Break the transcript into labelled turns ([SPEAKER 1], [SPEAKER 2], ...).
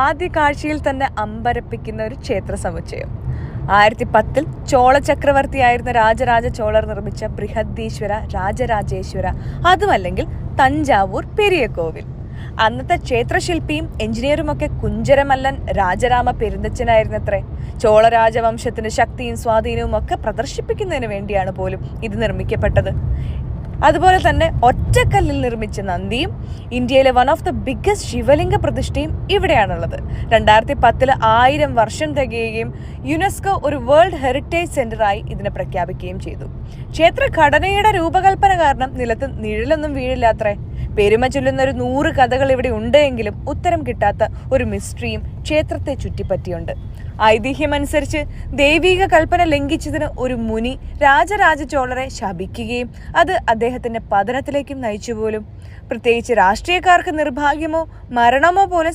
[SPEAKER 1] ആദ്യ കാഴ്ചയിൽ തന്നെ അമ്പരപ്പിക്കുന്ന ഒരു ക്ഷേത്ര സമുച്ചയം. ആയിരത്തി പത്തിൽ ചോള ചക്രവർത്തിയായിരുന്ന രാജരാജ ചോളർ നിർമ്മിച്ച ബൃഹദീശ്വര രാജരാജേശ്വര അതുമല്ലെങ്കിൽ തഞ്ചാവൂർ പെരിയ കോവിൽ അന്നത്തെ ക്ഷേത്രശില്പിയും എഞ്ചിനീയറുമൊക്കെ കുഞ്ചരമല്ലൻ രാജരാമ പെരുന്തച്ചനായിരുന്നത്രേ ചോള രാജവംശത്തിന്റെ ശക്തിയും സ്വാധീനവും ഒക്കെ പ്രദർശിപ്പിക്കുന്നതിന് വേണ്ടിയാണ് പോലും ഇത് നിർമ്മിക്കപ്പെട്ടത്. അതുപോലെ തന്നെ ഒറ്റക്കല്ലിൽ നിർമ്മിച്ച നന്ദിയും ഇന്ത്യയിലെ വൺ ഓഫ് ദ ബിഗ്ഗസ്റ്റ് ശിവലിംഗ പ്രതിഷ്ഠയും ഇവിടെയാണുള്ളത്. രണ്ടായിരത്തി പത്തിൽ ആയിരം വർഷം തികയുകയും യുനെസ്കോ ഒരു വേൾഡ് ഹെറിറ്റേജ് സെന്ററായി ഇതിനെ പ്രഖ്യാപിക്കുകയും ചെയ്തു. ക്ഷേത്ര ഘടനയുടെ രൂപകൽപ്പന കാരണം നിലത്ത് നിഴലൊന്നും വീഴില്ലാത്രേ. പെരുമ ചൊല്ലുന്ന ഒരു നൂറ് കഥകൾ ഇവിടെ ഉണ്ട് എങ്കിലും ഉത്തരം കിട്ടാത്ത ഒരു മിസ്റ്ററിയും ക്ഷേത്രത്തെ ചുറ്റിപ്പറ്റിയുണ്ട്. ഐതിഹ്യമനുസരിച്ച് ദൈവീക കൽപ്പന ലംഘിച്ചതിന് ഒരു മുനി രാജരാജ ചോളരെ ശപിക്കുകയും അത് അദ്ദേഹത്തിന്റെ പതനത്തിലേക്കും നയിച്ചു പോലും പ്രത്യേകിച്ച് രാഷ്ട്രീയക്കാർക്ക് നിർഭാഗ്യമോ മരണമോ പോലെ